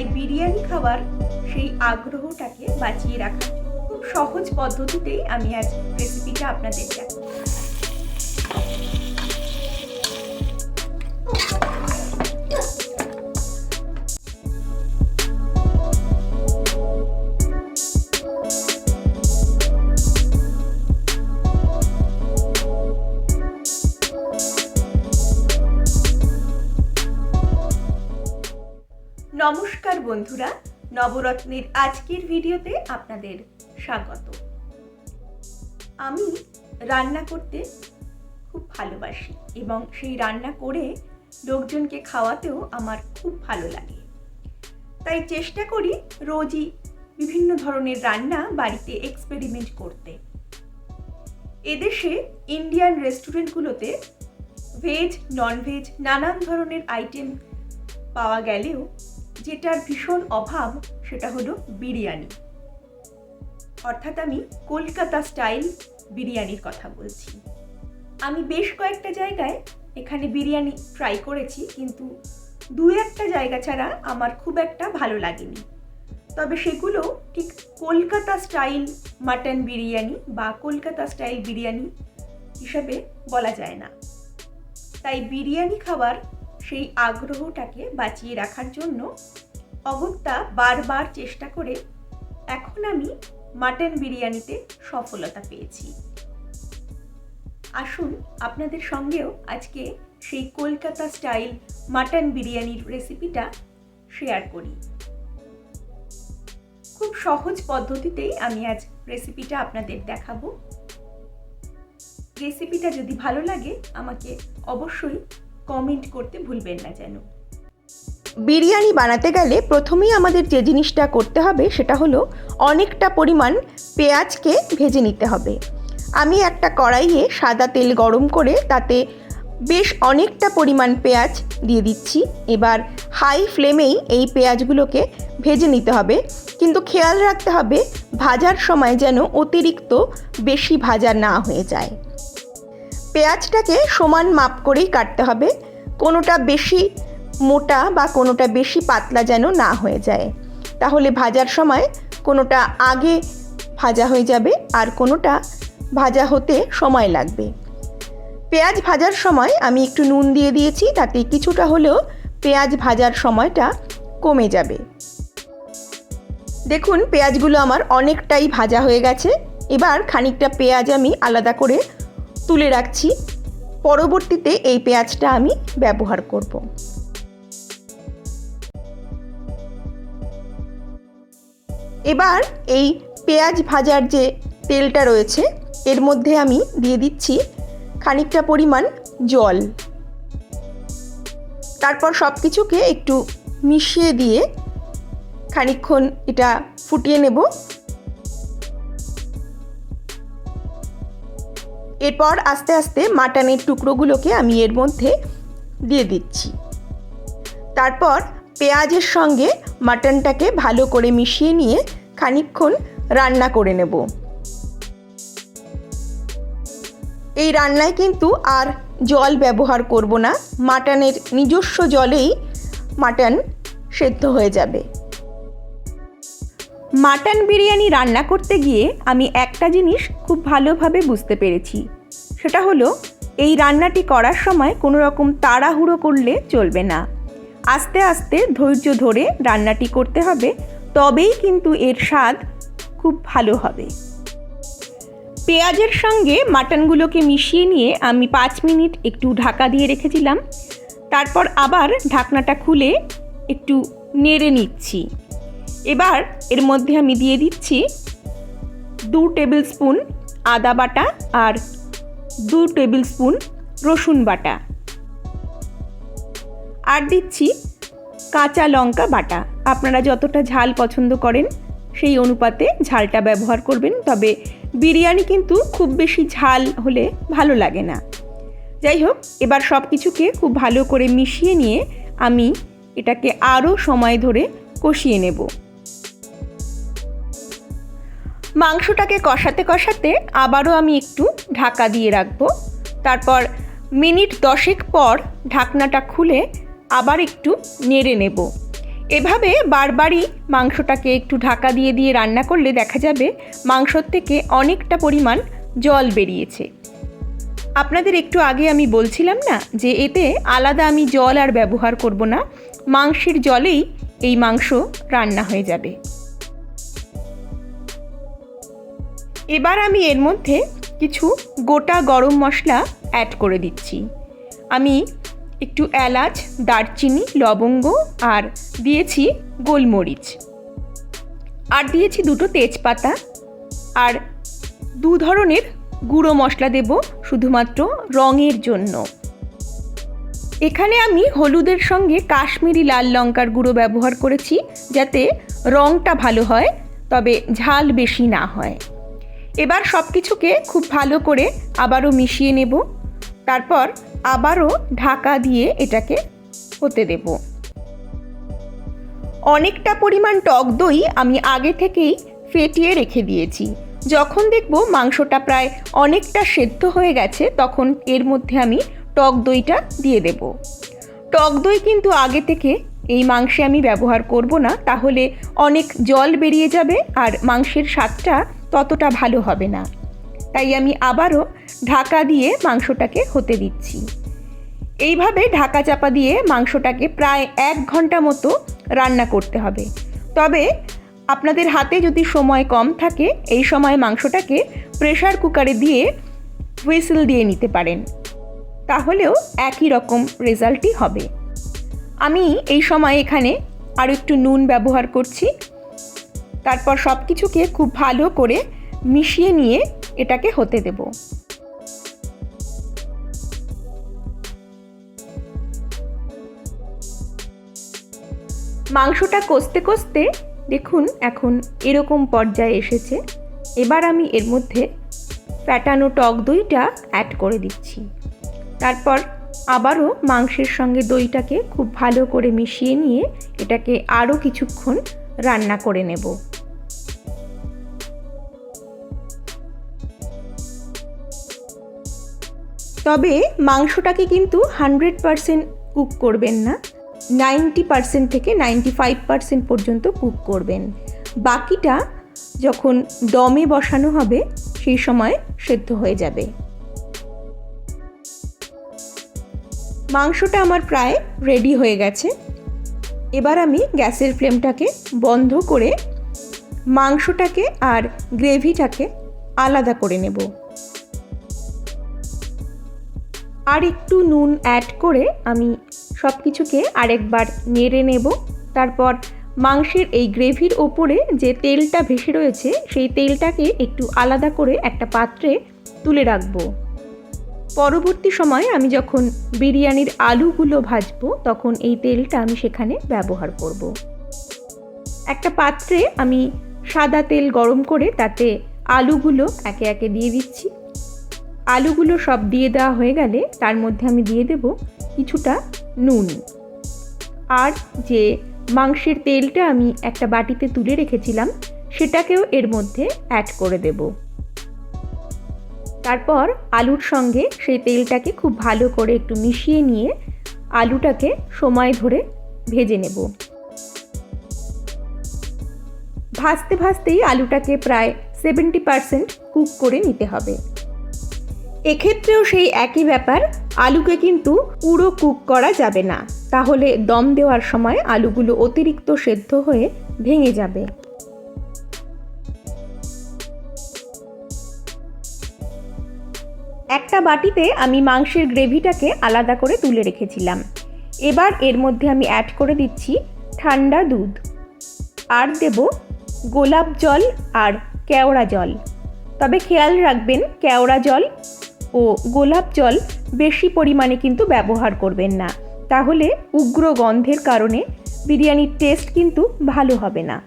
তাই বিরিয়ানি খাবার সেই আগ্রহটাকে বাঁচিয়ে রাখা খুব সহজ পদ্ধতিতেই আমি আজ রেসিপিটা আপনাদের দেখাবো নমস্কার বন্ধুরা, নবরত্নের আজকের ভিডিওতে আপনাদের স্বাগত। আমি রান্না করতে খুব ভালোবাসি এবং সেই রান্না করে লোকজনকে খাওয়াতেও আমার খুব ভালো লাগে। তাই চেষ্টা করি রোজই বিভিন্ন ধরনের রান্না বাড়িতে এক্সপেরিমেন্ট করতে। এদেশে ইন্ডিয়ান রেস্টুরেন্টগুলোতে ভেজ ননভেজ নানান ধরনের আইটেম পাওয়া গেলেও যেটার ভীষণ অভাব সেটা হলো বিরিয়ানি। অর্থাৎ আমি কলকাতা স্টাইল বিরিয়ানির কথা বলছি। আমি বেশ কয়েকটা জায়গায় এখানে বিরিয়ানি ট্রাই করেছি, কিন্তু দু একটা জায়গা ছাড়া আমার খুব একটা ভালো লাগেনি। তবে সেগুলো ঠিক কলকাতা স্টাইল মাটন বিরিয়ানি বা কলকাতা স্টাইল বিরিয়ানি হিসাবে বলা যায় না। তাই বিরিয়ানি খাবার সেই আগ্রহটাকে বাঁচিয়ে রাখার জন্য অগত্যা বারবার চেষ্টা করে এখন আমি মাটন বিরিয়ানিতে সফলতা পেয়েছি। আসুন আপনাদের সঙ্গেও আজকে সেই কলকাতা স্টাইল মাটন বিরিয়ানির রেসিপিটা শেয়ার করি। খুব সহজ পদ্ধতিতেই আমি আজ রেসিপিটা আপনাদের দেখাবো। রেসিপিটা যদি ভালো লাগে, আমাকে অবশ্যই কমেন্ট করতে ভুলবেন না যেন। বিরিয়ানি বানাতে গেলে প্রথমেই আমাদের যে জিনিসটা করতে হবে সেটা হলো অনেকটা পরিমাণ পেঁয়াজকে ভেজে নিতে হবে। আমি একটা কড়াইয়ে সাদা তেল গরম করে তাতে বেশ অনেকটা পরিমাণ পেঁয়াজ দিয়ে দিচ্ছি। এবার হাই ফ্লেমেই এই পেঁয়াজগুলোকে ভেজে নিতে হবে। কিন্তু খেয়াল রাখতে হবে, ভাজার সময় যেন অতিরিক্ত বেশি ভাজা না হয়ে যায়। পেঁয়াজটাকে সমান মাপ করেই কাটতে হবে। কোনোটা বেশি মোটা বা কোনোটা বেশি পাতলা যেন না হয়ে যায়। তাহলে ভাজার সময় কোনোটা আগে ভাজা হয়ে যাবে আর কোনোটা ভাজা হতে সময় লাগবে। পেঁয়াজ ভাজার সময় আমি একটু নুন দিয়ে দিয়েছি, তাতে কিছুটা হলেও পেঁয়াজ ভাজার সময়টা কমে যাবে। দেখুন, পেঁয়াজগুলো আমার অনেকটাই ভাজা হয়ে গেছে। এবার খানিকটা পেঁয়াজ আমি আলাদা করে তুলে রাখছি। পরবর্তীতে এই পেঁয়াজটা আমি ব্যবহার করব। এবার এই পেঁয়াজ ভাজার যে তেলটা রয়েছে, এর মধ্যে আমি দিয়ে দিচ্ছি খানিকটা পরিমাণ জল। তারপর সব কিছুকে একটু মিশিয়ে দিয়ে খানিকক্ষণ এটা ফুটিয়ে নেব। এরপর আস্তে আস্তে মাটনের টুকরোগুলোকে আমি এর মধ্যে দিয়ে দিচ্ছি। তারপর পেঁয়াজের সঙ্গে মাটনটাকে ভালো করে মিশিয়ে নিয়ে খানিকক্ষণ রান্না করে নেব। এই রান্নায় কিন্তু আর জল ব্যবহার করব না, মাটনের নিজস্ব জলেই মাটন সেদ্ধ হয়ে যাবে। মাটন বিরিয়ানি রান্না করতে গিয়ে আমি একটা জিনিস খুব ভালোভাবে বুঝতে পেরেছি। সেটা হলো, এই রান্নাটি করার সময় কোনো রকম তাড়াহুড়ো করলে চলবে না। আস্তে আস্তে ধৈর্য ধরে রান্নাটি করতে হবে, তবেই কিন্তু এর স্বাদ খুব ভালো হবে। পেঁয়াজের সঙ্গে মাটনগুলোকে মিশিয়ে নিয়ে আমি পাঁচ মিনিট একটু ঢাকা দিয়ে রেখেছিলাম। তারপর আবার ঢাকনাটা খুলে একটু নেড়ে নিচ্ছি। এবার এর মধ্যে আমি দিয়ে দিচ্ছি দু টেবিল স্পুন আদা বাটা আর দু টেবিল স্পুন রসুন বাটা। আর দিচ্ছি কাঁচা লঙ্কা বাটা। আপনারা যতটা ঝাল পছন্দ করেন সেই অনুপাতে ঝালটা ব্যবহার করবেন, তবে বিরিয়ানি কিন্তু খুব বেশি ঝাল হলে ভালো লাগে না। যাই হোক, এবার সব কিছুকে খুব ভালো করে মিশিয়ে নিয়ে আমি এটাকে আরও সময় ধরে কষিয়ে নেব। মাংসটাকে কষাতে কষাতে আবারও আমি একটু ঢাকা দিয়ে রাখব। তারপর মিনিট দশেক পর ঢাকনাটা খুলে আবার একটু নেড়ে নেব। এভাবে বারবারই মাংসটাকে একটু ঢাকা দিয়ে দিয়ে রান্না করলে দেখা যাবে মাংসর থেকে অনেকটা পরিমাণ জল বেরিয়েছে। আপনাদের একটু আগে আমি বলছিলাম না যে এতে আলাদা আমি জল আর ব্যবহার করব না, মাংসের জলেই এই মাংস রান্না হয়ে যাবে। এবার আমি এর মধ্যে কিছু গোটা গরম মশলা অ্যাড করে দিচ্ছি। আমি একটু এলাচ, দারচিনি, লবঙ্গ আর দিয়েছি গোলমরিচ। আর দিয়েছি দুটো তেজপাতা। আর দু ধরনের গুঁড়ো মশলা দেব শুধুমাত্র রঙের জন্য। এখানে আমি হলুদের সঙ্গে কাশ্মীরি লাল লঙ্কার গুঁড়ো ব্যবহার করেছি যাতে রঙটা ভালো হয়, তবে ঝাল বেশি না হয়। এবার সব কিছুকে খুব ভালো করে আবারও মিশিয়ে নেব। তারপর আবারও ঢাকা দিয়ে এটাকে হতে দেব। অনেকটা পরিমাণ টক দই আমি আগে থেকেই ফেটিয়ে রেখে দিয়েছি। যখন দেখব মাংসটা প্রায় অনেকটা সেদ্ধ হয়ে গেছে, তখন এর মধ্যে আমি টক দইটা দিয়ে দেব। টক দই কিন্তু আগে থেকে এই মাংসে আমি ব্যবহার করব না, তাহলে অনেক জল বেরিয়ে যাবে আর মাংসের স্বাদটা ততটা ভালো হবে না। তাই আমি আবারও ঢাকা দিয়ে মাংসটাকে হতে দিচ্ছি। এইভাবে ঢাকা চাপা দিয়ে মাংসটাকে প্রায় এক ঘণ্টা মতো রান্না করতে হবে। তবে আপনাদের হাতে যদি সময় কম থাকে, এই সময় মাংসটাকে প্রেশার কুকারে দিয়ে হুইসেল দিয়ে নিতে পারেন। তাহলেও একই রকম রেজাল্টই হবে। আমি এই সময় এখানে আরও একটু নুন ব্যবহার করছি। তারপর সব কিছুকে খুব ভালো করে মিশিয়ে নিয়ে এটাকে হতে দেব। মাংসটা কষতে কষতে দেখুন এখন এরকম পর্যায়ে এসেছে। এবার আমি এর মধ্যে ফ্যাটানো টক দইটা অ্যাড করে দিচ্ছি। তারপর আবারও মাংসের সঙ্গে দইটাকে খুব ভালো করে মিশিয়ে নিয়ে এটাকে আরও কিছুক্ষণ রান্না করে নেব। তবে মাংসটাকে কিন্তু হান্ড্রেড পারসেন্ট কুক করবেন না। নাইনটি পারসেন্ট থেকে নাইনটি ফাইভ পারসেন্ট পর্যন্ত কুক করবেন। বাকিটা যখন দমে বসানো হবে, সেই সময় সেদ্ধ হয়ে যাবে। মাংসটা আমার প্রায় রেডি হয়ে গেছে। এবার আমি গ্যাসের ফ্লেমটাকে বন্ধ করে মাংসটাকে আর গ্রেভিটাকে আলাদা করে নেব। আর একটু নুন অ্যাড করে আমি সব কিছুকে আরেকবার নেড়ে নেব। তারপর মাংসের এই গ্রেভির ওপরে যে তেলটা ভেসে রয়েছে, সেই তেলটাকে একটু আলাদা করে একটা পাত্রে তুলে রাখব। পরবর্তী সময়ে আমি যখন বিরিয়ানির আলুগুলো ভাজবো, তখন এই তেলটা আমি সেখানে ব্যবহার করব। একটা পাত্রে আমি সাদা তেল গরম করে তাতে আলুগুলো একে একে দিয়ে দিচ্ছি। আলুগুলো সব দিয়ে দেওয়া হয়ে গেলে তার মধ্যে আমি দিয়ে দেব কিছুটা নুন। আর যে মাংসের তেলটা আমি একটা বাটিতে তুলে রেখেছিলাম, সেটাকেও এর মধ্যে অ্যাড করে দেব। তারপর আলুর সঙ্গে সেই তেলটাকে খুব ভালো করে একটু মিশিয়ে নিয়ে আলুটাকে সময় ধরে ভেজে নেব। ভাজতে ভাজতেই আলুটাকে প্রায় সেভেন্টি পারসেন্ট কুক করে নিতে হবে। এক্ষেত্রেও সেই একই ব্যাপার, আলুকে কিন্তু পুরো কুক করা যাবে না। তাহলে দম দেওয়ার সময় আলুগুলো অতিরিক্ত সেদ্ধ হয়ে ভেঙে যাবে। একটা বাটিতে আমি মাংসের গ্রেভিটাকে আলাদা করে তুলে রেখেছিলাম। এবার এর মধ্যে আমি অ্যাড করে দিচ্ছি ঠান্ডা দুধ। আর দেব গোলাপ জল আর কেওড়া জল। তবে খেয়াল রাখবেন, কেওড়া জল ও গোলাপ জল বেশি পরিমাণে কিন্তু ব্যবহার করবেন না। তাহলে উগ্র গন্ধের কারণে বিরিয়ানির টেস্ট কিন্তু ভালো হবে না।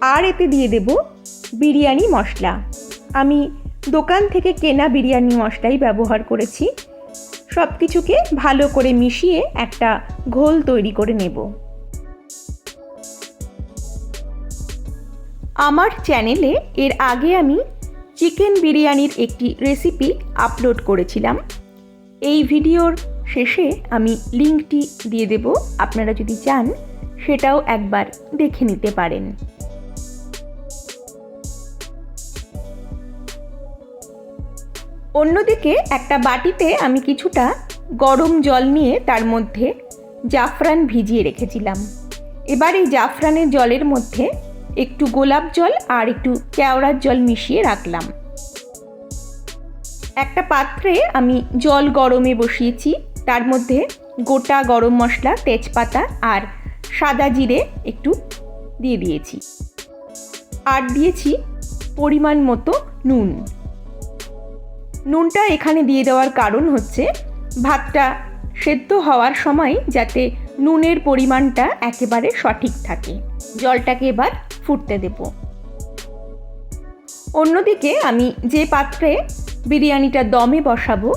আর এতে দিয়ে দেব বিরিয়ানি মশলা। আমি দোকান থেকে কেনা বিরিয়ানি মশলাই ব্যবহার করেছি। সব কিছুকে ভালো করে মিশিয়ে একটা ঘোল তৈরি করে নেব। আমার চ্যানেলে এর আগে আমি চিকেন বিরিয়ানির একটি রেসিপি আপলোড করেছিলাম। এই ভিডিওর শেষে আমি লিঙ্কটি দিয়ে দেব, আপনারা যদি চান সেটাও একবার দেখে নিতে পারেন। অন্যদিকে একটা বাটিতে আমি কিছুটা গরম জল নিয়ে তার মধ্যে জাফরান ভিজিয়ে রেখেছিলাম। এবার এই জাফরানের জলের মধ্যে একটু গোলাপ জল আর একটু কেওড়ার জল মিশিয়ে রাখলাম। একটা পাত্রে আমি জল গরমে বসিয়েছি, তার মধ্যে গোটা গরম মশলা, তেজপাতা আর সাদা জিরে একটু দিয়ে দিয়েছি। আর দিয়েছি পরিমাণ মতো নুন। নুনটা এখানে দিয়ে দেওয়ার কারণ হচ্ছে, ভাতটা সেদ্ধ হওয়ার সময় যাতে নুনের পরিমাণটা একেবারে সঠিক থাকে। জলটাকে এবার ফুটতে দেব। অন্যদিকে আমি যে পাত্রে বিরিয়ানিটা দমে বসাবো,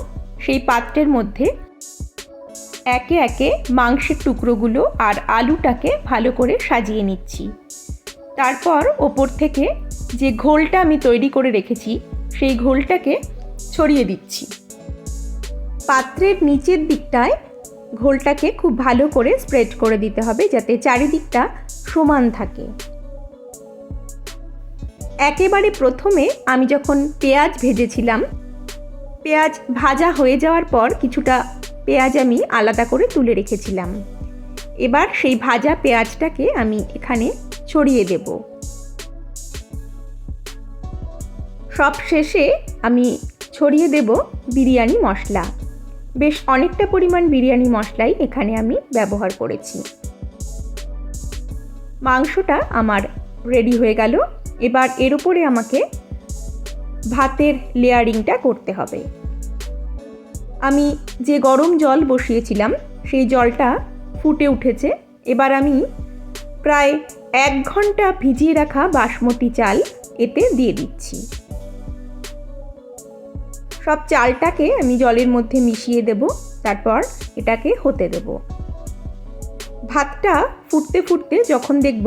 সেই পাত্রের মধ্যে একে একে মাংসের টুকরোগুলো আর আলুটাকে ভালো করে সাজিয়ে নিচ্ছি। তারপর ওপর থেকে যে ঘোলটা আমি তৈরি করে রেখেছি, সেই ঘোলটাকে ছড়িয়ে দিচ্ছি। পাত্রের নিচের দিকটায় ঘোলটাকে খুব ভালো করে স্প্রেড করে দিতে হবে, যাতে চারিদিকটা সমান থাকে। একেবারে প্রথমে আমি যখন পেঁয়াজ ভেজেছিলাম, পেঁয়াজ ভাজা হয়ে যাওয়ার পর কিছুটা পেঁয়াজ আমি আলাদা করে তুলে রেখেছিলাম। এবার সেই ভাজা পেঁয়াজটাকে আমি এখানে ছড়িয়ে দেব। সব শেষে আমি ছড়িয়ে দেব বিরিয়ানি মশলা। বেশ অনেকটা পরিমাণ বিরিয়ানি মশলাই এখানে আমি ব্যবহার করেছি। মাংসটা আমার রেডি হয়ে গেল। এবার এর উপরে আমাকে ভাতের লেয়ারিংটা করতে হবে। আমি যে গরম জল বসিয়েছিলাম, সেই জলটা ফুটে উঠেছে। এবার আমি প্রায় এক ঘণ্টা ভিজিয়ে রাখা বাসমতি চাল এতে দিয়ে দিচ্ছি। সব চালটাকে আমি জলের মধ্যে মিশিয়ে দেব, তারপর এটাকে হতে দেব। ভাতটা ফুটতে ফুটতে যখন দেখব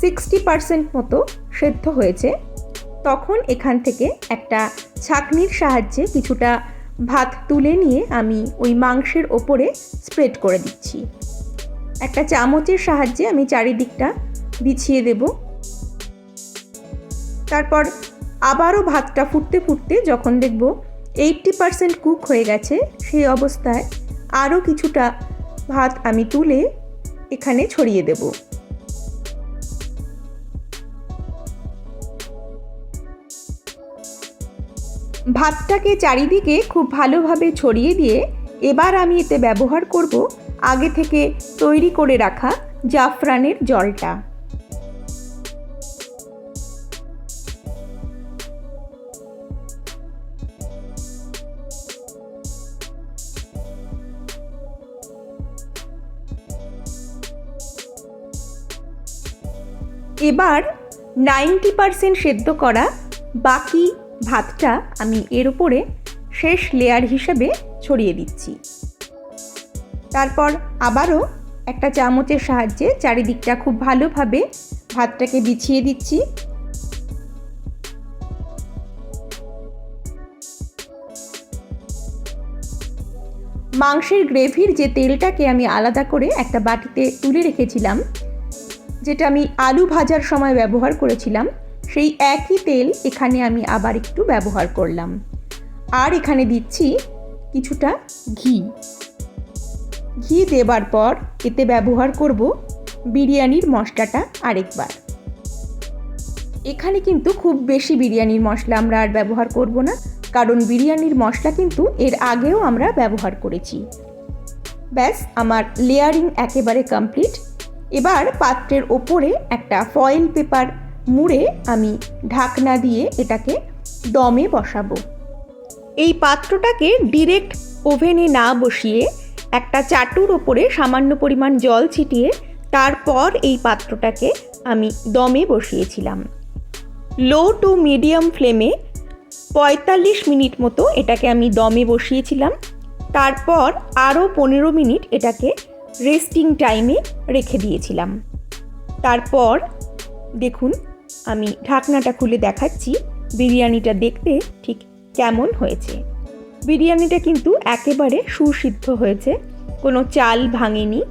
সিক্সটি পারসেন্ট মতো সেদ্ধ হয়েছে, তখন এখান থেকে একটা ছাঁকনির সাহায্যে কিছুটা ভাত তুলে নিয়ে আমি ওই মাংসের ওপরে স্প্রেড করে দিচ্ছি। একটা চামচের সাহায্যে আমি চারিদিকটা বিছিয়ে দেব। তারপর আবারও ভাতটা ফুটতে ফুটতে যখন দেখব এইটটি পারসেন্ট কুক হয়ে গেছে, সেই অবস্থায় আরও কিছুটা ভাত আমি তুলে এখানে ছড়িয়ে দেব। ভাতটাকে চারিদিকে খুব ভালোভাবে ছড়িয়ে দিয়ে এবার আমি এতে ব্যবহার করব আগে থেকে তৈরি করে রাখা জাফরানের জলটা। এবার নাইনটি পারসেন্ট সেদ্ধ করা বাকি ভাতটা আমি এর উপরে শেষ লেয়ার হিসেবে ছড়িয়ে দিচ্ছি। তারপর আবারও একটা চামচের সাহায্যে চারিদিকটা খুব ভালোভাবে ভাতটাকে বিছিয়ে দিচ্ছি। মাংসের গ্রেভির যে তেলটাকে আমি আলাদা করে একটা বাটিতে তুলে রেখেছিলাম যেটা আমি আলু ভাজার সময় ব্যবহার করেছিলাম, সেই একই তেল এখানে আমি আবার একটু ব্যবহার করলাম। আর এখানে দিচ্ছি কিছুটা ঘি। ঘি দেবার পর এতে ব্যবহার করব বিরিয়ানির মশলাটা আরেকবার। এখানে কিন্তু খুব বেশি বিরিয়ানির মশলা আমরা আর ব্যবহার করব না, কারণ বিরিয়ানির মশলা কিন্তু এর আগেও আমরা ব্যবহার করেছি। ব্যাস, আমার লেয়ারিং একেবারে কমপ্লিট। এবার পাত্রের ওপরে একটা ফয়েল পেপার মুড়ে আমি ঢাকনা দিয়ে এটাকে দমে বসাবো। এই পাত্রটাকে ডিরেক্ট ওভেনে না বসিয়ে একটা চাটুর ওপরে সামান্য পরিমাণ জল ছিটিয়ে তারপর এই পাত্রটাকে আমি দমে বসিয়েছিলাম। লো টু মিডিয়াম ফ্লেমে পঁয়তাল্লিশ মিনিট মতো এটাকে আমি দমে বসিয়েছিলাম। তারপর আরও পনেরো মিনিট এটাকে রেস্টিং টাইমে রেখে দিয়েছিলাম। তারপর দেখুন, আমি ঢাকনাটা খুলে দেখাচ্ছি, বিরিয়ানিটা দেখতে ঠিক কেমন হয়েছে। বিরিয়ানিটা কিন্তু একেবারে সুসিদ্ধ হয়েছে, কোনো চাল ভাঙেনি,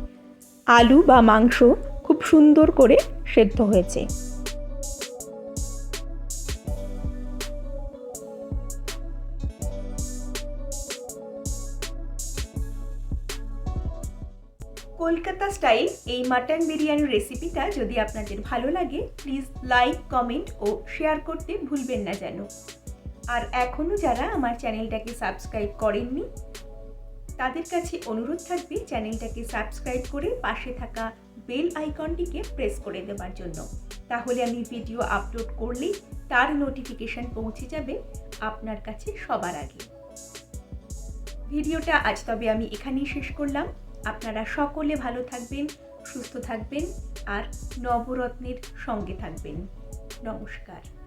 আলু বা মাংস খুব সুন্দর করে সেদ্ধ হয়েছে। কলকাতা স্টাইল এই মাটন বিরিয়ানির রেসিপিটা যদি আপনাদের ভালো লাগে প্লিজ লাইক কমেন্ট ও শেয়ার করতে ভুলবেন না যেন। আর এখনও যারা আমার চ্যানেলটাকে সাবস্ক্রাইব করেননি, তাদের কাছে অনুরোধ থাকবে চ্যানেলটাকে সাবস্ক্রাইব করে পাশে থাকা বেল আইকনটিকে প্রেস করে দেওয়ার জন্য। তাহলে আমি ভিডিও আপলোড করলেই তার নোটিফিকেশন পৌঁছে যাবে আপনার কাছে সবার আগে। ভিডিওটা আজ তবে আমি এখানেই শেষ করলাম। আপনারা সকলে ভালো থাকবেন সুস্থ থাকবেন আর নবরত্নের সঙ্গে থাকবেন। নমস্কার।